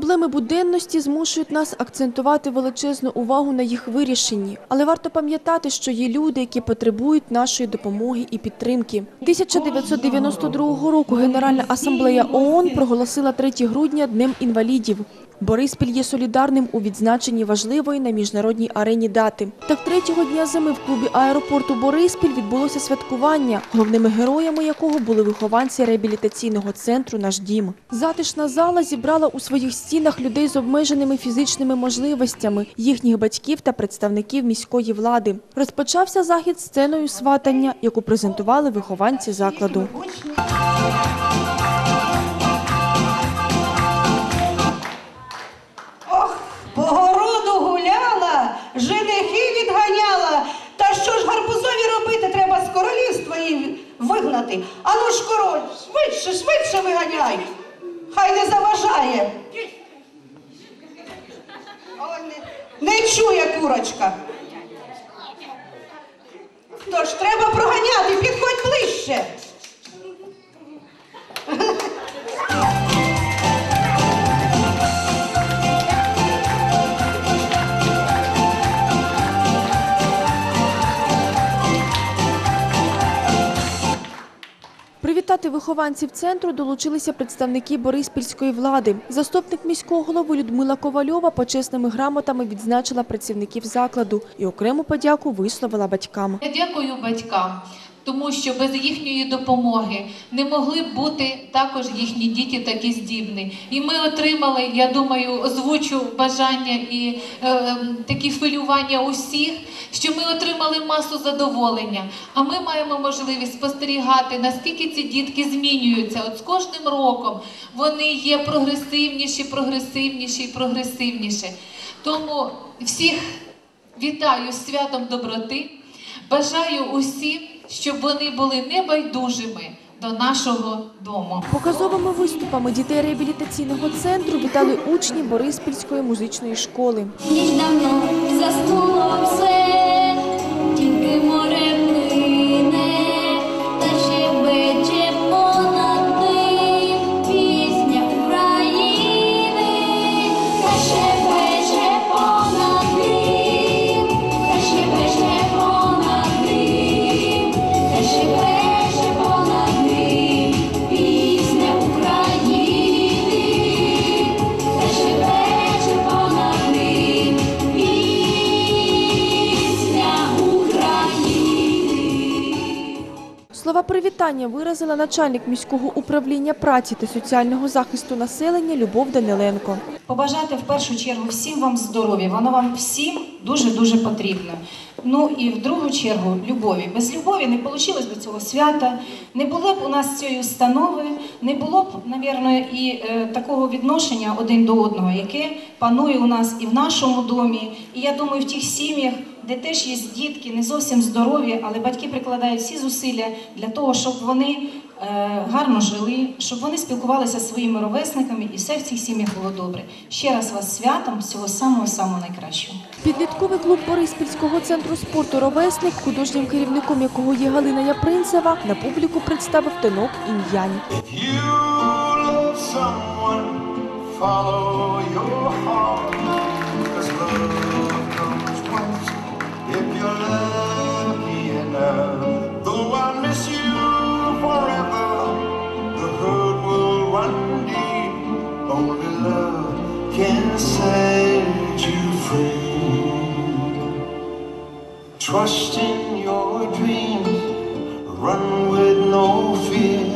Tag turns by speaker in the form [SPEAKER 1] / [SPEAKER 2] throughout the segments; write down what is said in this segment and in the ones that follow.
[SPEAKER 1] Проблеми буденності змушують нас акцентувати величезну увагу на їх вирішенні. Але варто пам'ятати, що є люди, які потребують нашої допомоги і підтримки. 1992 року Генеральна асамблея ООН проголосила 3 грудня Днем інвалідів. Бориспіль є солідарним у відзначенні важливої на міжнародній арені дати. Так третього дня зими в клубі аеропорту Бориспіль відбулося святкування, головними героями якого були вихованці реабілітаційного центру Наш дім. Затишна зала зібрала у своїх стінах людей з обмеженими фізичними можливостями, їхніх батьків та представників міської влади. Розпочався захід сценою сватання, яку презентували вихованці закладу.
[SPEAKER 2] Женихи відганяла. Та що ж гарбузові робити, треба з королівства її вигнати. Ану ж король, швидше, швидше виганяй. Хай не заважає. Не, чує курочка. Тож треба проганяти, підходь ближче.
[SPEAKER 1] вихованців центру долучилися представники Бориспільської влади. Заступник міського голови Людмила Ковальова почесними грамотами відзначила працівників закладу і окрему подяку висловила батькам.
[SPEAKER 3] Я дякую батькам, тому що без їхньої допомоги не могли б бути також їхні діти такі здібні. І ми отримали, я думаю, озвучу бажання і е, е, такі хвилювання усіх, що ми отримали масу задоволення. А ми маємо можливість спостерігати, наскільки ці дітки змінюються. От з кожним роком вони є прогресивніші, прогресивніші і прогресивніші. Тому всіх Вітаю з святом доброти. Бажаю усім, щоб вони були небайдужими до нашого дому.
[SPEAKER 1] Показовими виступами дітей реабілітаційного центру вітали учні Бориспільської музичної школи.
[SPEAKER 4] Ніж давно заснуло все,
[SPEAKER 1] привітання виразила начальник міського управління праці та соціального захисту населення Любов Даниленко.
[SPEAKER 5] Побажати в першу чергу всім вам здоров'я, воно вам всім дуже-дуже потрібно. Ну і в другу чергу любові. Без любові не вийшло до цього свята, не було б у нас цієї установи, не було б, навірно, і е, такого відношення один до одного, яке панує у нас і в нашому домі. І я думаю, в тих сім'ях, де теж є дітки, не зовсім здорові, але батьки прикладають всі зусилля для того, щоб вони гарно жили, щоб вони спілкувалися зі своїми ровесниками, і все в цих сім'ях було добре. Ще раз вас святом, всього самого самого найкращого.
[SPEAKER 1] Підлітковий клуб Бориспільського центру спорту «Ровесник», художнім керівником якого є Галина Япринцева, на публіку представив
[SPEAKER 6] love someone, follow your heart. 'Cause love comes once if you're lucky Trust in your dreams, run with no fear.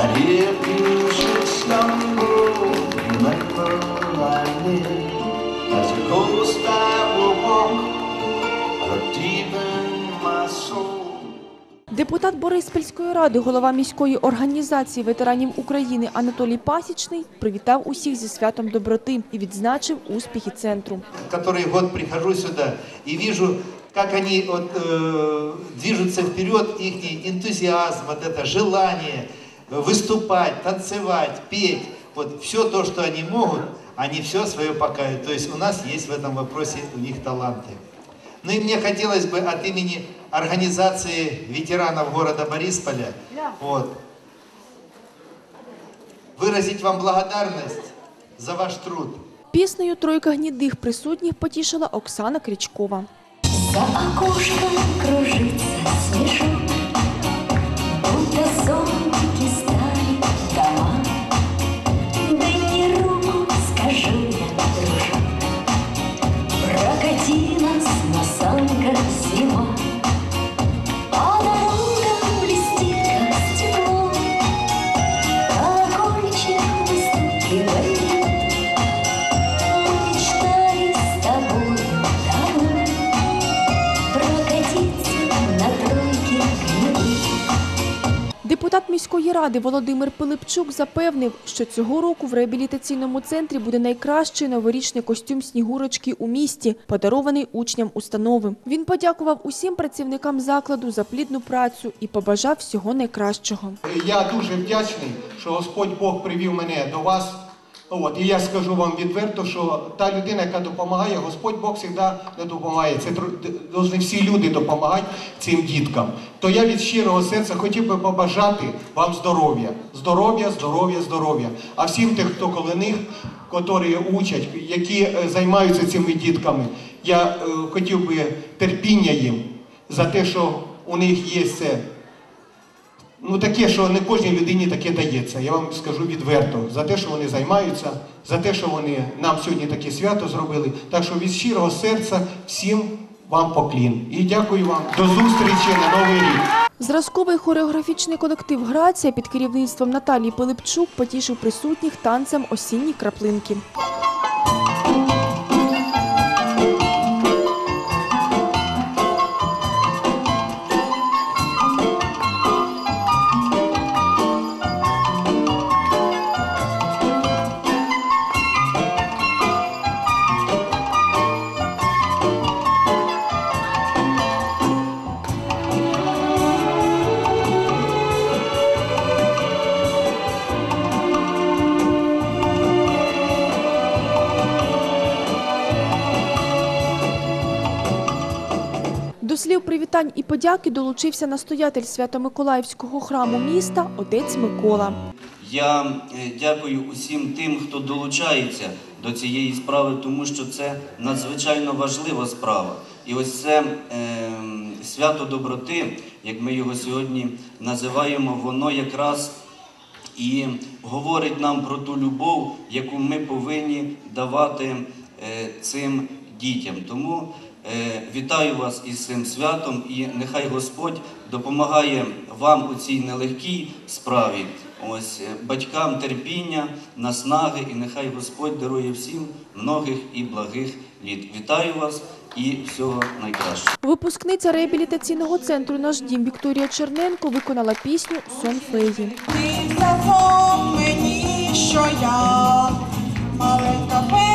[SPEAKER 6] And if you should stumble, remember I live. As a ghost I will walk, but deep in my soul.
[SPEAKER 1] Депутат Бориспільської ради, голова міської організації ветеранів України Анатолій Пасічний привітав усіх зі святом доброти і відзначив успіхи центру.
[SPEAKER 7] который год прихожу сюда и вижу, как они вот, э, движутся вперед, их энтузиазм, вот это желание выступать, танцевать, петь, вот все то, что они могут, они все свое покажут. То есть у нас есть в этом вопросе у них таланты. Ну и мне хотелось бы от имени организации ветеранов города Борисполя вот, выразить вам благодарность за ваш труд.
[SPEAKER 1] Піснею «Тройка гнідих» присутніх потішила Оксана Крічкова.
[SPEAKER 4] За окошком кружится снежок,
[SPEAKER 1] міської ради Володимир Пилипчук запевнив, що цього року в реабілітаційному центрі буде найкращий новорічний костюм Снігурочки у місті, подарований учням установи. Він подякував усім працівникам закладу за плідну працю і побажав всього найкращого.
[SPEAKER 8] Я дуже вдячний, що Господь Бог привів мене до вас. От, і я скажу вам відверто, що та людина, яка допомагає, Господь Бог завжди не допомагає. Це повинні всі люди допомагати цим діткам. То я від щирого серця хотів би побажати вам здоров'я. Здоров'я, здоров'я, здоров'я. А всім тих, хто коло них, котрі учать, які е, займаються цими дітками, я е, хотів би терпіння їм за те, що у них є це. Ну таке, що не кожній людині таке дається. Я вам скажу відверто за те, що вони займаються, за те, що вони нам сьогодні таке свято зробили. Так що від щирого серця всім вам поклін. І дякую вам. До зустрічі на новий рік.
[SPEAKER 1] Зразковий хореографічний колектив Грація під керівництвом Наталії Пилипчук потішив присутніх танцем осінні краплинки. До слів привітань і подяки долучився настоятель Свято-Миколаївського храму міста отець Микола.
[SPEAKER 9] Я е, дякую усім тим, хто долучається до цієї справи, тому що це надзвичайно важлива справа. І ось це е, свято доброти, як ми його сьогодні називаємо, воно якраз і говорить нам про ту любов, яку ми повинні давати е, цим дітям. Тому е, вітаю вас із цим святом і нехай Господь допомагає вам у цій нелегкій справі. Ось е, батькам терпіння, наснаги, і нехай Господь дарує всім многих і благих літ. Вітаю вас і всього найкращого.
[SPEAKER 1] Випускниця реабілітаційного центру «Наш дім» Вікторія Черненко виконала пісню «Сон феї».
[SPEAKER 10] Ти мені, що я маленька фея,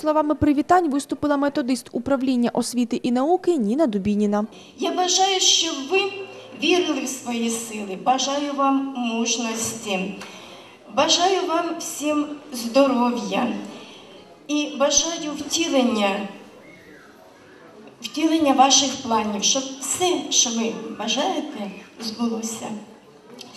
[SPEAKER 1] словами привітань виступила методист управління освіти і науки Ніна Дубініна.
[SPEAKER 11] Я бажаю, щоб ви вірили в свої сили. Бажаю вам мужності. Бажаю вам всім здоров'я і бажаю втілення, втілення ваших планів, щоб все, що ви бажаєте, збулося.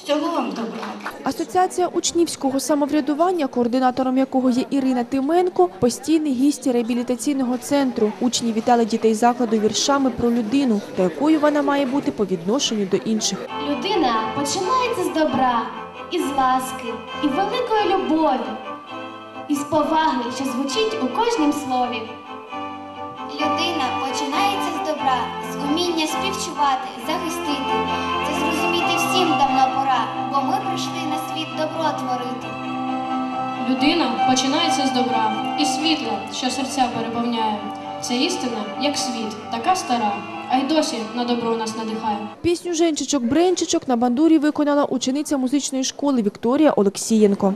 [SPEAKER 11] Всього вам доброго.
[SPEAKER 1] Асоціація учнівського самоврядування, координатором якого є Ірина Тименко, постійний гість реабілітаційного центру. Учні вітали дітей закладу віршами про людину, та якою вона має бути по відношенню до інших.
[SPEAKER 4] Людина починається з добра, із ласки, і великої любові, із поваги, що звучить у кожнім слові.
[SPEAKER 12] Людина починається з добра, з уміння співчувати, захистити. Це зрозуміти всім ми прийшли на світ добро творити.
[SPEAKER 13] Людина починається з добра і світла, що серця переповняє. Це істина, як світ, така стара, а й досі на добро нас надихає.
[SPEAKER 1] Пісню «Женчичок-бренчичок» на бандурі виконала учениця музичної школи Вікторія Олексієнко.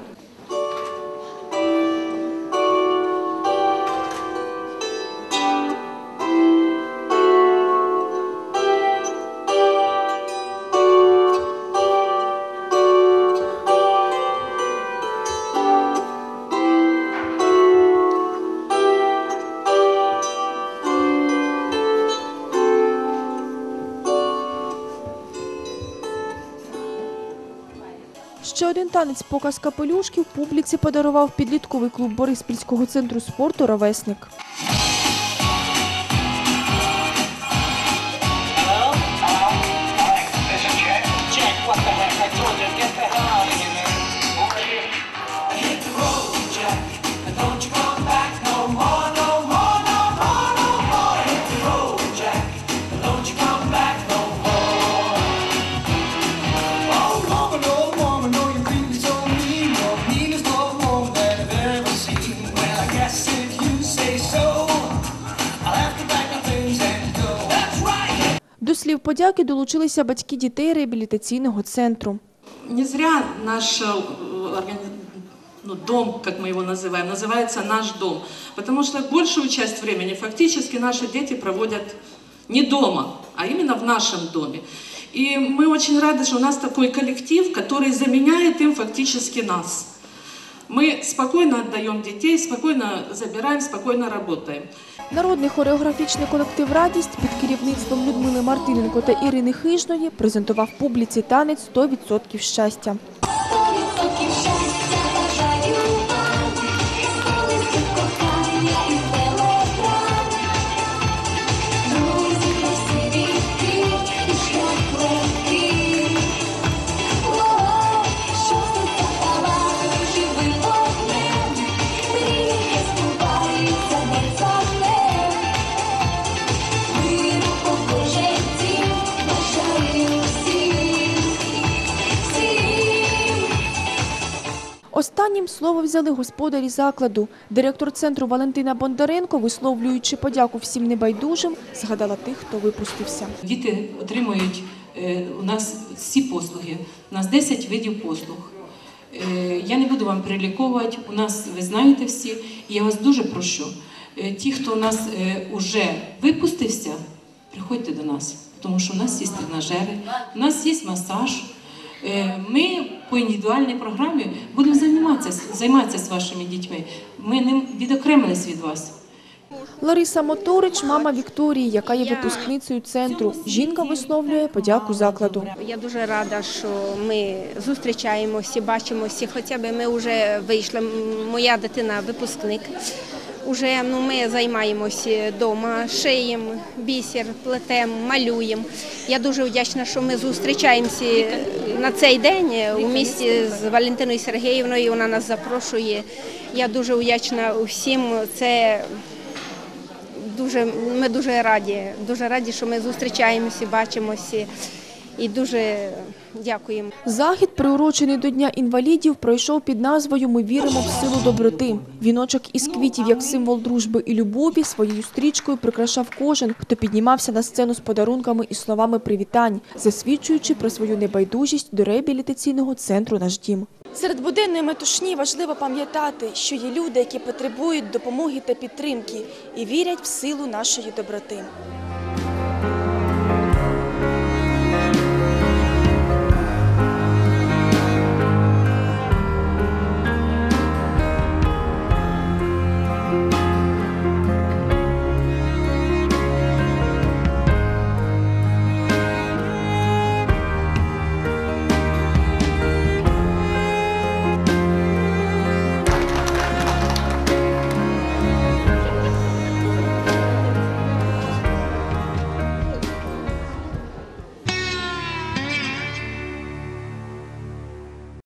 [SPEAKER 1] Ще один танець показ капелюшків публіці подарував підлітковий клуб Бориспільського центру спорту Ровесник. подяки долучилися батьки дітей реабілітаційного центру.
[SPEAKER 14] Не зря наш э, органи- ну, дом, как мы его называем, называется наш дом. Потому что большую часть времени фактически наши дети проводят не дома, а именно в нашем доме. И мы очень рады, что у нас такой коллектив, который заменяет им фактически нас. Мы спокойно отдаем детей, спокойно забираем, спокойно работаем.
[SPEAKER 1] Народний хореографічний колектив Радість під керівництвом Людмили Мартиненко та Ірини Хижної презентував публіці танець «100% щастя. Останнім слово взяли господарі закладу. Директор центру Валентина Бондаренко, висловлюючи подяку всім небайдужим, згадала тих, хто випустився.
[SPEAKER 15] Діти отримують е, у нас всі послуги. У нас 10 видів послуг. Е, Я не буду вам переліковувати, у нас ви знаєте всі. І я вас дуже прошу. е, Ті, хто у нас вже випустився, приходьте до нас, тому що у нас є тренажери, у нас є масаж. Е, Ми по індивідуальній програмі будемо займатися, займатися з вашими дітьми. Ми не відокремились від вас.
[SPEAKER 1] Лариса Моторич, мама Вікторії, яка є випускницею центру. Жінка висловлює подяку закладу.
[SPEAKER 16] Я дуже рада, що ми зустрічаємося, бачимося. Хоча б ми вже вийшли. Моя дитина випускник. Уже ну, ми займаємося вдома, шиємо, бісер, плетемо, малюємо. Я дуже вдячна, що ми зустрічаємося на цей день у місті з Валентиною Сергіївною. Вона нас запрошує. Я дуже вдячна усім. Це дуже, ми дуже раді, дуже раді, що ми зустрічаємося, бачимося і дуже дякуємо.
[SPEAKER 1] Захід, приурочений до Дня інвалідів, пройшов під назвою Ми віримо в силу доброти. Віночок із квітів як символ дружби і любові своєю стрічкою прикрашав кожен, хто піднімався на сцену з подарунками і словами привітань, засвідчуючи про свою небайдужість до реабілітаційного центру «Наш дім». Серед буденної метушні важливо пам'ятати, що є люди, які потребують допомоги та підтримки і вірять в силу нашої доброти.